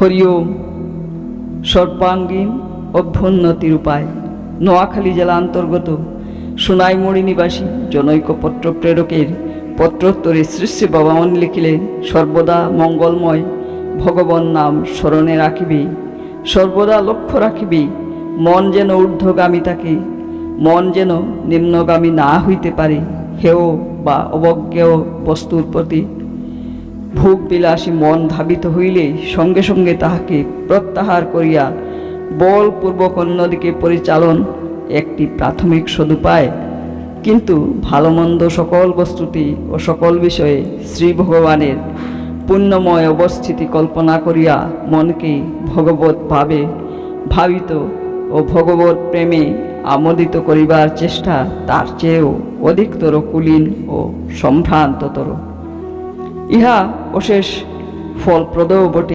হরিওম সর্বাঙ্গীন অভ্যুন্নতির উপায় নোয়াখালী জেলা অন্তর্গত সোনাইমুড়ি নিবাসী জনৈক পত্র প্রেরকের পত্রোত্তরে শ্রী শ্রী বাবামন লিখিলেন, সর্বদা মঙ্গলময়, ভগবান নাম স্মরণে রাখিবে। সর্বদা লক্ষ্য রাখিবে, মন যেন ঊর্ধ্বগামী থাকে। মন যেন নিম্নগামী না হইতে পারে। হেয় বা অবজ্ঞেয় বস্তুর প্রতি ভোগ বিলাসী মন ধাবিত হইলে সঙ্গে সঙ্গে তাহাকে প্রত্যাহার করিয়া বলপূর্বক অন্যদিকে পরিচালন একটি প্রাথমিক সদুপায়। কিন্তু ভালো মন্দ সকল বস্তুতি ও সকল বিষয়ে শ্রী ভগবানের পুণ্যময় অবস্থিতি কল্পনা করিয়া মনকে ভগবত ভাবে ভাবিত ও ভগবত প্রেমে আমোদিত করিবার চেষ্টা তার চেয়েও অধিকতর কুলীন ও সম্ভ্রান্ততর। ইহা অশেষ ফলপ্রদও বটে।